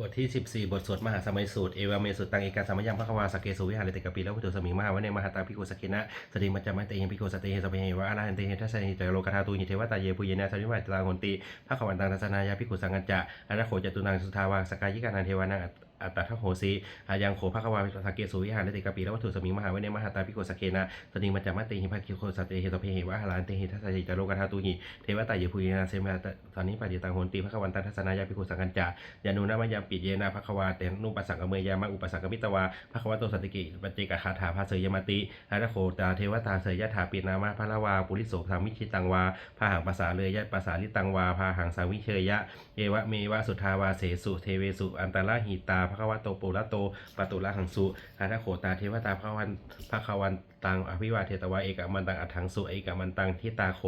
บทที่ 14 บทสวดมหาสมัยสูตร เอวาเมสุตังเอกาสมัยยังพระควาสเกสุวิหารติกปีแล้วพุทธสมิงมหาวเนมหาตาพิโกสกินะสติมัจจามเตยังพิโกสติเฮสเปเหวะอาหันเตหิทัสสนิจโลกธาตุหิเทวตาเยปุเยนะสริมาตราหนติพระขวันตังทัสนายาพิโกสังกัจจะอนาโขจตุนังสุทาวาสกายิกานันเทวานัง อัตตทัโหสีอายังโขภควาสกเกสุวิหารติกาปีแล้ววัตถุสมิงมหาวิเนมหาตาพิโกสเกนะสติมัจจามเตหิพิโกสติเฮสเปเหวะอนาหันเตหิทัสสนิจโลกธาตุหิเทวตาเยปุยนะสัมมิมาตานิปติตังหนติพระขวันตังทัสนายาพิโกสังกัจจะยานุนามยามปิเยนาภควาเตนุปัสสังกเมยามาอุปสังกมิตวาภควาโตสันติกิปัจเจกคาถาภาเสยมติอาราโคตาเทวตาเสยยะถาปินามาพระละวาปุริโสธรรมิชิตังวาพาหังภาษาเลยยะภาษาลิตังวาพาหังสาวิเชยยะเอวะเมวะสุทาวาเสสุเทเวสุอันตระหิตาภควาโตปุระโตปตุละหังสุอาราโคตาเทวตาภควันภควันตังอภิวาเทตวาเอกมันตังอัถังสุเอกมันตังทิตาโข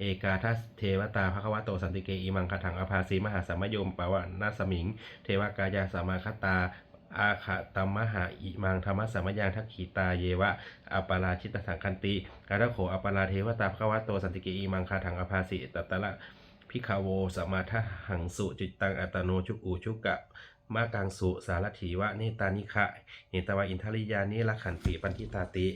เอกาทัสเทวตาภควาโตสันติเกอิมังคถังอภาสีมหาสัมมโยมปวะนาสมิง เทวกายาสมาคตาอาขะตัมมหาอิมังธรรมสัมมยังทักขีตาเยวะอัปปาราชิตสังคันติการะโขอัปปาราเทวตาภควาโตสันติเกอิมังคาถังอภาสิตตะละพิคาโวสมาทหังสุจิตตังอัตโนชุกอูชุกกะ มากังสุสารถีวะเนตานิคะเนตวะอินทริยานิละขันติปันทิตาติ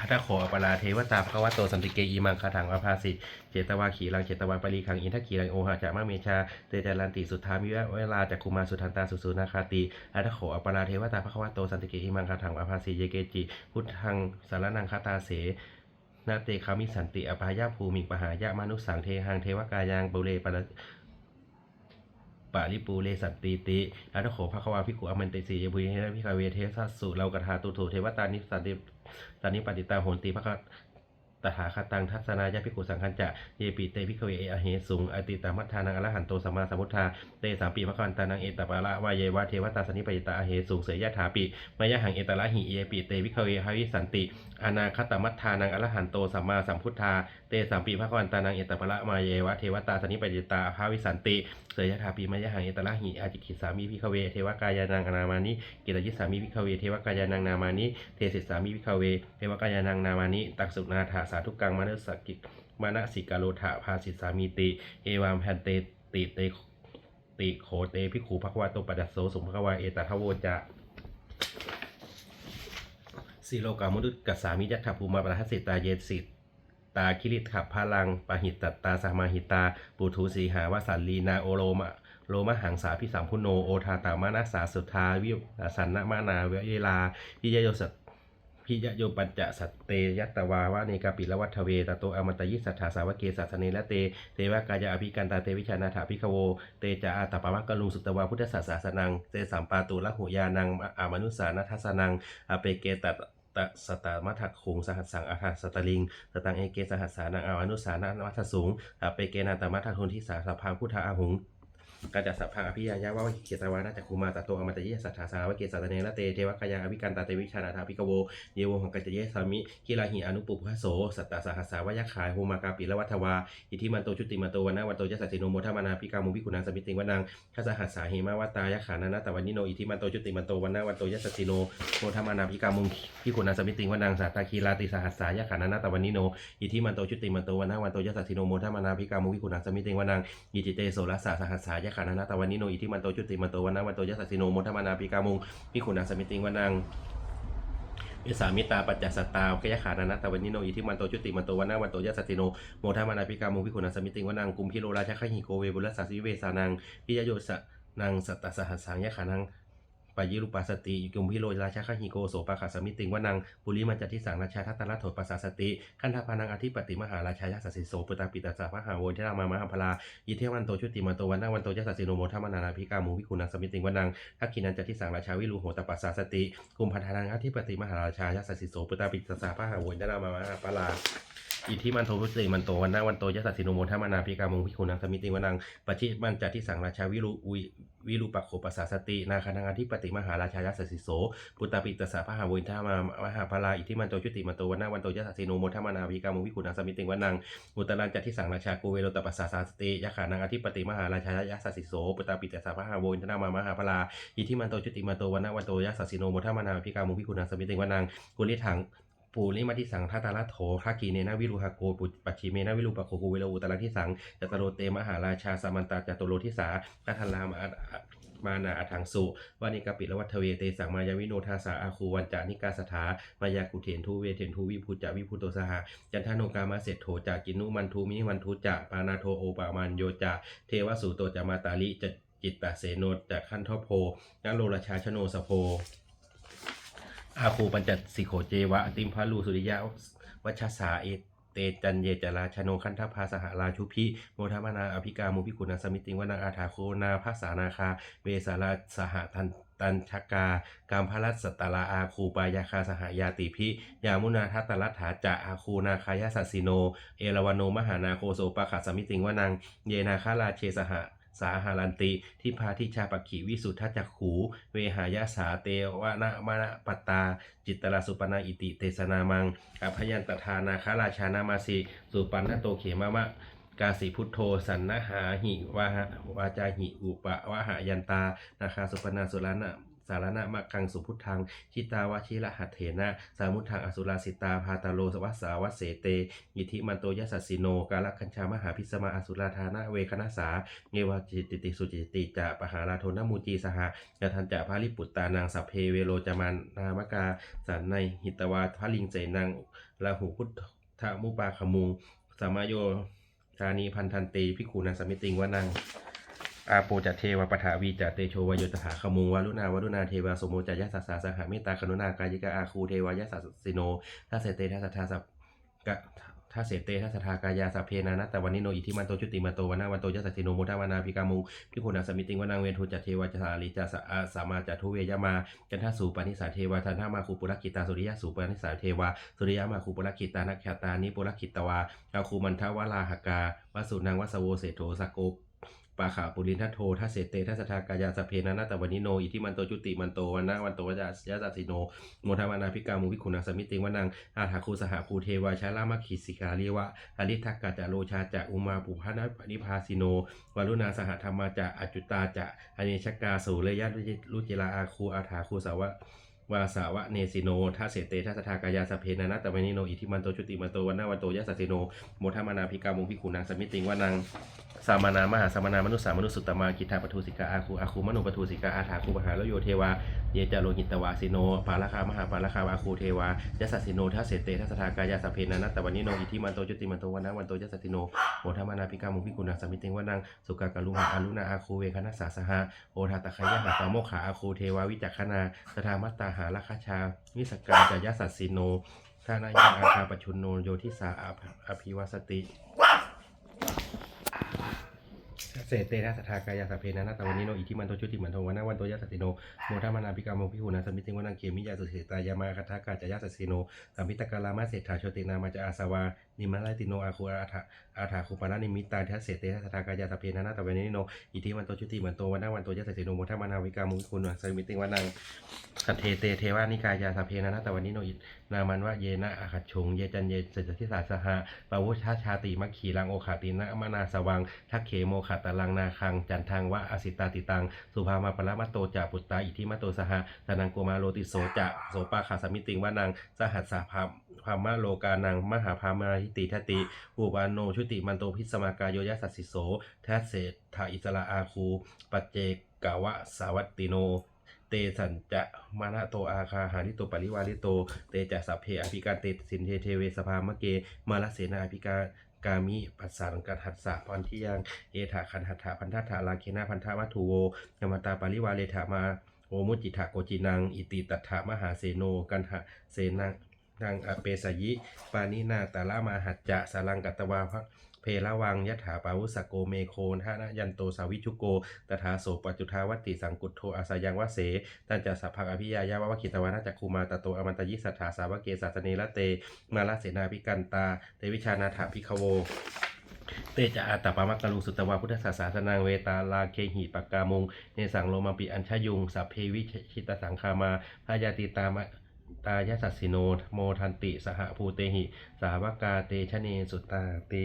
อัตโขอปราเทวตาภควโตสันติเกอีมังคาถังอภาสิเจตวาขีรังเจตวาปรีขังอินทขีรังโอหะจะมะเมชาเตจารันติสุทธามิวะเวลาจักคุมาสุทันตาสุสุนาคาติอัตโขอปราเทวตาภควโตสันติเกอีมังคาถังอภาสิเยเกจิพุทธังสารนังคาตาเสนาเตคามิสันติอภายาภูมิปหายะมนุสังเทหังเทวกายังปุเรปะ ปาริปูเลสันติติอัตโขภควาพิกุอมันติสียบุยเฮระพิคาเวเทสัสสุเรากถาตุถูเทวตานิสันติตานิปฏิตาโหนติภค ตถาคตังทัศนายาภิกุสังคัญจะเยปิเตภิกเวเอเหสุงอติตามัทธานังอรหันโตสัมมาสัมพุทธาเตสามปีพระคันตานังเอตปาระวายเยวะเทวตาสนิปฏิตาอเหสุงเสยยะถาปิมายะหังเอตระหิเยปิเตภิกเวหวิสันติอนาคตมัทธานังอรหันโตสัมมาสัมพุทธาเตสามปีพระคันตานังเอตปาระมาเยวะเทวตาสนิปฏิตาภาวิสันติเสยยถาปีมยหังเอตระหิอาจิกิสามีพิคเวเทวกายานังอนามานิกิตยิสามีพิคเวเทวกายานังนามานิเทศิสามีพิคเวเทวกายานังนามานิตักสุนาถาสาธุกังมานสกิมานะสิกาโลถาภาสิสามีติ เอวามแพนเตติเตติโขเตพิขูภควาโตปัจจโสสุภควาเอตทะโวจะสีโลกามุดุกัสสามิยัตถภูมาปะทัสสิตาเยสิตาคิริขับพลังปะหิตตัตตาสมาหิตา ปุถุสีหาวสันลีนาโอโลมะโลมหังสาพิสัมพุโนโอทาตามานาสาสุทาวิวสันนมานาเวลาพิยโยสัต พิยโยปัญจสัตเตยัตตวาวะเนกาปิละวัฏเวตโตอมตยิสัทธาสาวเกสัสเนละเต เทวกายาอภิกันตาเตวิชานาถาพิคโว เตจาอาตปะมะกลุงสุตวาพุทธศาสสนังเตสัมปาตุละหุยานังอามนุสานัทสนังอเปเกตตตะสตามัทักขุงสหัสสังอาคาสตลิงสตังเอเกสหัสสานังอานุสานัมัทสูงอเปเกนาตมัทักทุนทิสาสภาพุทธอาหุง กาจัสสะพังอภิยายะวะวะเกตวานาจักคุมาตัตโตอมตะยิสัทธาสาวะเกตสัตเนละเตเทวกายาอภิกันตาเตวิชานาถาพิกโวเยวหังกัจจเยสามิกิลาหิอนุปุพะโสสัตตาสหัสสาวะยะขายโหมากาปิละวัฏวาอิทิมันโตชุติมันโตวันนาวันโตยะสัจจิโนโมทมานาพิกามุพิกุณาสมิติงวนังทัสหัสสาเหมาวตายะขานานาตวันนิโนอิทิมันโตจุติมันโตวันนาวันโตยัสสติโนโมธรรมานาพิกามุงพิกุณาสมิติงวนังสัตตาคีลาติสหัสสายะขานานาตวันนิโนอิทิมันโตจุติมันโตวันนาวันโตยัสสติโนโมธรรมานาพิกามุงพิกุณาสมิติงวนังอิจิเตโสรสสะสหัสสายะขานานาตวันนิโนอิทิมันโตจุติมันโตวันนาวันโตยัสสติโนมธรรมานาปิกามุงพิขุนาสมิติงวนังวิสามิตาปัจจสตตาขยขานานะตวันนิโนอิทิมันโตจุติมันโตวันนาวันโตยัสสติโนโมทามานาพิกามุงพิขุนาสมิติงวนังกุมพิโรราชขหิโกเวบุรสาสิเวสานังพิยโยสะนางสัตตสหัสสังยะขานัง ปายิรุปัสสติกุมพิโรราชาคหิโกโสปะขาสมิติงวนังปุริมันจัตทิสังราชาทัตตะละโถปัสสาสติขันธพานังอธิปติมหาราชายาสสิโสปุตตาปิตาสาพหาโวนเทรามามหาพลายิเทวันโตชุติมันโตวันนาวันโตยัสสิโนโมทามานานาภิกามุวิกุณังสมิติงวนังทักขินันจัตทิสังราชาวิรูโหตปัสสาสติกุมพันธานังอธิปติมหาราชายาสสิโสปุตตาปิตาสาพหาโวนเทรามามหาพลา อิทธิมันโทพุติมันโตวันนาวันโตยัสสสิโนโมทามานาพิกามุงพิคุนังสมิติวนังปชิมันจัตที่สังราชาวิรุวิวิรุปักโขปัสสาสตินาคานังอธิปติมหาราชายัสสสิโสปุตตาปิตสะพหาวินทามามหาพลาอิทธิมันโตชุติมันโตวันนาวันโตยัสสสิโนโมทามานาพิกามุงพิคุนังสมิติวนังอุตรังจัตที่สังราชาโกเวโรตปัสสาสาสติยะขานังอธิปติมหาราชายัสสสิโสปุตตาปิตสะพหาวินทามามหาพลาอิทธิมันโตชุติมันโตวันนาวันโตยัสสสิโนโมทามานาพิกามงพิคุนังสมิติวนังกุลิถัง ปูริมาทิสังทัตตาลโถคากีเนนาวิรุหโกปุปัจฉิเมนาวิรุปะโคกูเวโลอุตระทิสังจตโรเตมหาราชาสมันตาจตุโรทิสาคัทลามามานาอัถังสุวานิกปิละวัฏเวเตสังมายาวิโนทาสาอาคูวันจานิกาสถามายากุเถนทูเวเถนทูวิพุจาวิพุโตสหะจันทานุกามาเสร็จโถจากินุมันทูมิวันทุจะปานาโทโอปามันโยจะเทวสุโตจะมาตาลิจจิตตเสโนจากขั้นทอโพนโลราชาชโนสโพ อาคูปัญจสิโขเจวะอติมพาลูสุริยะวัชสาเอเตจันเยจราชโนคันทภาสหราชุพิโมทมนาอภิกามุพิกุณสมิติงวนาอาถาโคนาภาษานาคาเวสาราสหทันตันชกากามพรัสสตลาอาคูปายาคาสหายาติพิ ยามุนาทัตลัตถาจะอาคูนาคายาสัสิโน เอราวันโนมหานาโคโสปะขัสมิติงวนัง เยนาคาราเชสหะ สาหารันติทิพาทิชาปกขีวิสุทธจักขู เวหายาสาเตวะนะมะนะปตา จิตตลาสุปนาอิติเตสนามังอภยันตทานาคาราชานามาสิสุปันนโตเขมะมะกาสีพุทโธสันนะหาหิวาหะวาจาหิอุปะวะหายันตานาคาสุปนาสุรนะ สารณะมะคังสุพุทธังชิตาวชิระหัตเถนะสามุทังอสุราสิตาพาตาโลสวัสสาวัสเสเตยิธิมันโตยัสสสิโน กาลคัญชามหาพิสมาอสุราธานะเวคณสาเงวาจิติติสุจิติจะปหาราโทนมูจีสหยทันจะพาลิปุตตานางสัพเพเวโรจามานามกาสันในหิตวาพระลิงเจนางลาหูพุทธมุปาขมูสามายโยธานีพันธันเตพิคูนาสมิติงวานัง อาโปจะเทวปถาวีจะเตโชวายโยตถาขมุงวารุณาวารุณาเทวาสมโมจะยะสัสสาสหเมตตากรุณากายิกาอาคูเทวายะสัสสิโนทัสเสเตทัสทธาสัพกะทัสเสเตทัสสทธากายาสัพเพนานัตตวันนิโนอิทิมันโตจุติมันโตวันนาวันโตยะสัสสิโนโมทาวานาภิกามุงพิคุณาสมิติงวานังเวทุจัตเทวาจะสาลิจะสะอาสามาจะทุเวยมาจันทสูปานิสาเทวาทันทามาคูปุรกิตาสุริยะสูปานิสาเทวาสุริยะมาคูปุรกิตานักขตานิปุรกิตวาอาคูมันทวาลาหกาวสุนังวัสโวเสโทสโก ปาขาปุรินทัตโททัสเสเตทัสทากายาสพเพนะนาตวันนิโน อิทิมันโตจุติมันโตวันนะวันโตวัจยะสัสสิโนโมทาวานาพิกามุวิคุณาสมิติงวนังอาถาคูสหคูเทวาชาลามัคคิสิกาเรีวะอริทักกะจะโลชาจะอุมาปุพานะปนิพาสิโนวารุณาสหธรรมาจะอจุตาจะอเนชกาสูระยะรุจิลาอาคูอาถาคูสาวะ วาสาวะเนสิโนทัสเสเตทัสสทากายาสเพนะนาตวันนิโน อิทิมันโตจุติมันโตวันนะวันโตยะสัสิโนโมทามานาพิกามุงพิคุณาสมิติงวานังสามานามหาสามานามนุษสามนุษสุตตมากิทาปทุสิกาอาคูอาคูมนุปทุสิกาอาถาคูมหาลโยเทวาเยจาโลหิตวาสิโนปาลคามหาปาลคาอาคูเทวายะสสสิโนทัสเสเตทัสสทากายาสเพนันัตตวันิโนอิทิมันโตจุติมันโตวันนะวันโตยะสสสิโนโอทามานาพิกามุงพิกุณาสมิติงวานังสุกากะลุหะอารุณาอาคูเวคณสาสหะโอทาตะขยะหาตาโมขาอาคูเทวาวิจักขนาสทามัตตาหาลคชา วิสกาจายสัสสิโนทานายาอาคาปชุนโนโยทิสาอภิวัสติเสเตนะสัทธากายาสพเพนะนาตวันนิโนอิทิมันโตชุติมันโทวนาวันโตยะสติโนโมทามานาภิกาโมพิหุนะสมิติงวนังเกมิยาสุเสตายามาคาทากาจายาสัสสิโนสัมพิตกาลามาเศรษฐาโชตินามาจาอาสวา นิมาลายติโนอาคูอาถาอาถาคูปานานิมิตาทัสเสเตนะสัทธากายาสพเพนะนาตวันนิโนอิทิมันโตชุติมันโตวันนาวันโตยะสัสสิโนโมทามานาภิกามพิหูนาสมิติงวนังสัทเทเตเทวานิกายาสพเพนะนาตวันนิโนอินามันวะเยนะอาคัจฉงเยจันเยเสจทิสาสหะปาวุชาชาติมัคคีรังโอขาตินะมนาสวังทักเขโมขตาลังนาคังจันทังวะอสิตาติตังสุภามาปรมาโตจาปุตตาอิทิมาโตสหะตานังโกมาโลติโสจะโสปาขาสมิติวานังสหัสสาภา พามะโลกานัง มหาพามาหิติทติอุปานโนชุติมันโตพิสมากายโยยสัสสิโสทัสเศธาอิสระอาคู ปัจเจกาวะสาวัตติโน เตสันจะมานะโตอาคาหาริโตปริวาริโต เตจะสัพเพอภิการเตสินเทเทเวสภามะเก มาลเสนาอภิการกามิปัสสังกัหัสสะพันธิยังเอถาคันหัตถาพันธะถาลาเคนาพันธะวัตถุโวยมตาปริวาเลถามาโอมุจิถาโกจินัง อิติตัฏฐามหาเสโน กันหะเสนัง นางอเปสยิ ปานินาตาละมาหัจจะสารังกัตวาภะเพละวังยถาปาวุสโกเมโคนทานะยันโตสาวิชุโก ตถาโสปัจจุทาวัติสังกุตโทอาสายังวะเส ตันจะสัพพังอภิยายาวะคิตวานาจักคูมาตโตอมันตยิสัทธาสาวะเกสัสเนละเต มาลเสนาภิกันตา เตวิชานาถาภิกขโวเตจะอาตปามะกะลุสุตวาพุทธศาสาสนังเวตาลาเคหิปากกามง เนสังโลมาปิอัญชยุงสัพเพวิชิตสังคามาพยาติตามะ ตายสัสสิโนโมทันติ สหภูเตหิ สาวกาเตชะเนสุตตาติ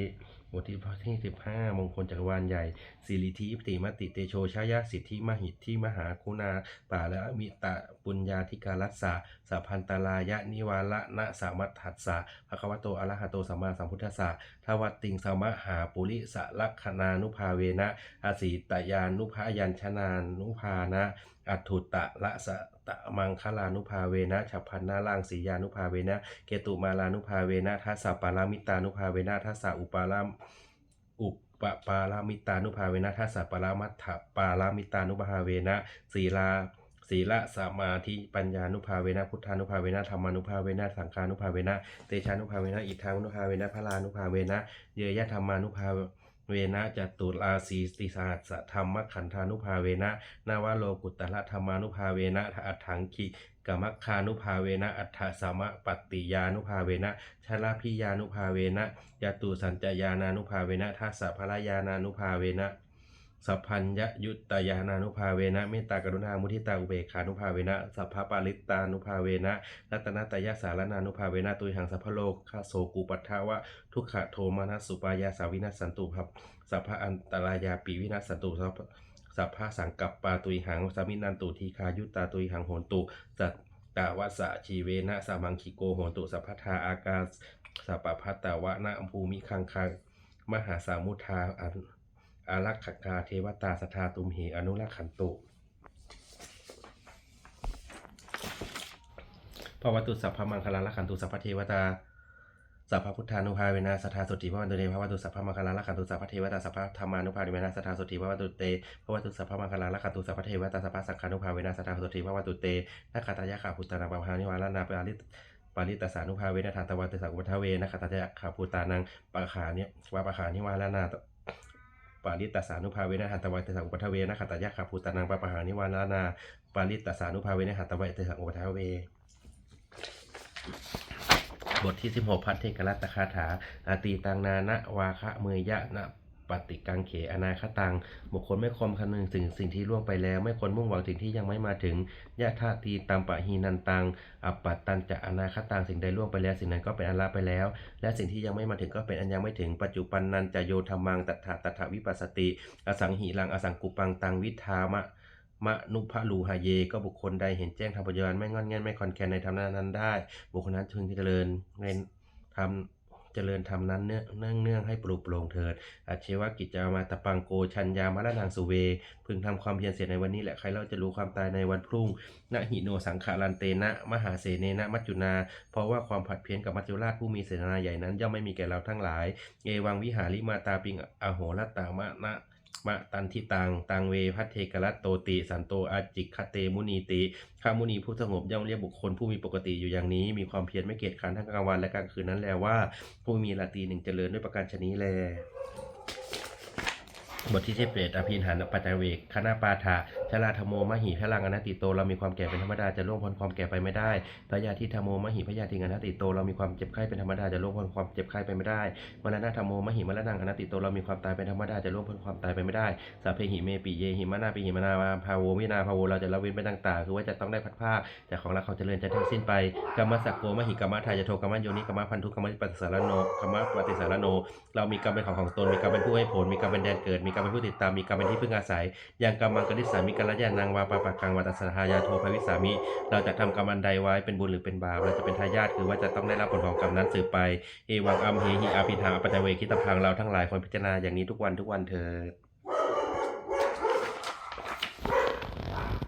บทที่ที่สิบห้ามงคลจักรวาลใหญ่สิริธิปติมติเตโชชายาสิทธิมหิทธิมหาคุณาป่าละมิตะปุญญาธิการัสสะสัพพันตรายะนิวาระนะสามัตถัสสะภะคะวะโตอะระหะโตสัมมาสัมพุทธัสสะทวัตติงสมหาปุริสลักขณานุภาเวนะอาศีตยานุภายัญชนานุภานะอัตุตะละสะตะมังคลานุภาเวนะฉัพพันนาล่างสียานุภาเวนะ เกตุมาลานุภาเวนะทัสสะปารามิตานุภาเวนะทัสสะอุปาลามอุปปารามิตานุภาเวนะทัสสะปารามัตถปารามิตานุภาเวนะศีลาศีละสมาธิปัญญานุภาเวนะพุทธานุภาเวนะธรรมานุภาเวนะสังฆานุภาเวนะเตชานุภาเวนะอิทธานุภาเวนะพระลานุภาเวนะเยยะธรรมานุภาเว เวนะจตุราสีติสหัสธรรมขันธานุภาเวนะนาวโลกุตตะธรรมานุภาเวนะอัฏฐังคิกมัคคานุภาเวนะอัฏฐสมะปติยานุภาเวนะชลพิยานุภาเวนะยตุสัญจยานานุภาเวนะทัสสะภรยานานุภาเวนะ สัพพัญญยุตตยานานุภาเวนะเมตตากรุณามุทิตาอุเบกขานุภาเวนะสัพพปาริตานุภาเวนะรัตนตยสารนานุภาเวนะตุยหังสัพพโลกขโสกุปัฏฐาวะทุกขโทมานัสสุปายาสาวินัสสันตุภัพสัพพะอันตรายาปีวินัสสันตุสัพสัพพะสังกัปปาตุยหังสามินันตุทีคายุตตาตุยหังโหนตุจัตตาวัสสะชีเวนะสามังคิโกโหนตุสัพพทาอากาสสัพพพัตตาวะนะภูมิคังคังมหาสามุทาอัน อารักขกาเทวตาสทาตุมเหอนุรักขันตุภวตุสัพพมังคลาลักขันตุสัพพเทวตาสัพพพุทธานุภาเวนะสัทธาสุติพระวันตุเตพระวัตุสัพพมังคลาลักขันตุสัพพเทวตาสัพพธรรมานุภาเวนะสัทธาสุติพระวันตุเตพระวัตุสัพพมังคลาลักขันตุสัพพเทวตาสัพพสังฆานุภาเวนะสัทธาสุติพระวันตุเตนักขัตยะขาพุตตานังปะพานิวาลานาปาริปาริตสานุภาเวนะทานตวันตสังอุปทเวนะขัตยะขาพุตานังปะขานิวาปะขานิวาลานา ปาริตสานุภาเวนะหัตวันตสังอุปทเวนะขตายะขาพุตตานังปะหานิวานานาปาริตสานุภาเวนะหัตวันตสังอุปทเว บทที่ 16 พัทเทกรัตตคาถาอาตีตังนานะวาคะเมยยะนะ ปฏิกังเขอนาคตัง บุคคลไม่คมคำนึงถึงสิ่งที่ล่วงไปแล้ว ไม่ควรมุ่งหวังสิ่งที่ยังไม่มาถึงยะธาตีตัมปะหีนันตังอัปปัตตันจะอนาคตังสิ่งใดล่วงไปแล้ว สิ่งนั้นก็เป็นอันละไปแล้ว และสิ่งที่ยังไม่มาถึงก็เป็นอันยังไม่ถึง ปัจจุปันนันจะโยธรรมังตัทธะตัทธวิปัสสติ อสังหิรังอสังกุปังตังวิทามะมะนุภะลูหาเย ก็บุคคลใดเห็นแจ้งทางปัจจุบันไม่งอนแง่นไม่คอนแคนในธรรมนั้นได้ บุคคลนั้นพึงเจริญในทำ เจริญธรรมนั้นเนื่องเนื่องให้ปลุกโปร่งเถิดอาเชวกิจจามาตะปังโกชัญญามะละนางสุเว พึงทำความเพียรเสร็จในวันนี้แหละใครเราจะรู้ความตายในวันพรุ่งนะหิโนสังขารันเตนะ มหาเสเนนะมัจจุนา เพราะว่าความผัดเพี้ยนกับมัจจุราชผู้มีเสนาใหญ่นั้นย่อมไม่มีแก่เราทั้งหลาย เอวังวิหาริมาตาปิงอโหรตามะนะ มะตันทิตังตังเวพัทเทกรัตโตติสันโตอาจิกคเตมุนีติข้ามุนีผู้สงบย่อมเรียกบุคคลผู้มีปกติอยู่อย่างนี้ มีความเพียรไม่เกียจคร้านทั้งกลางวันและกลางคืนนั้นแลว่า ผู้มีลาตีหนึ่งเจริญด้วยประการชนี้แลบทที่สิบเอ็ดอภินหันปัจจเวกคณะปาทา ชลาธโมมหิพลังอนัตติโตเรามีความแก่เป็นธรรมดาจะล่วงพ้นความแก่ไปไม่ได้พยาธิธโมมหิพยาธิอนัตติโตเรามีความเจ็บไข้เป็นธรรมดาจะล่วงพ้นความเจ็บไข้ไปไม่ได้มรณะธโมมหิมรณะอนัตติโตเรามีความตายเป็นธรรมดาจะล่วงพ้นความตายไปไม่ได้สัพเพหิเมปิเยหิมนาปิหิมนามาภาโววินาภาโวเราจะละเว้นไปต่างๆคือว่าจะต้องได้พัดภาคจากของเราเขาเจริญจะทั้งสิ้นไปกรรมสักโกมหิกรรมทายโทกรรมโยนิกรรมพันธุกรรมปฏิสารโนกรรมปฏิสารโน เรามีกรรมเป็นของของตนมีกรรมเป็นผู้ให้ผลมีกรรมเป็นแดนเกิด มีกรรมเป็นผู้ติดตามมีกรรมเป็นที่พึ่งอาศัยอย่างกรรมังกริสามีกัลยาณังวาปาปะกังวัตสทายาโทภวิสามิ เราจะทำกรรมอันใดไว้เป็นบุญหรือเป็นบาปเราจะเป็นทายาทคือว่าจะต้องได้รับผลของกรรมนั้นสืบไปเอวังอัมเหหิอาภิธาปัจจเวคิตพังเราทั้งหลายควรพิจารณาอย่างนี้ทุกวันทุกวันเถิด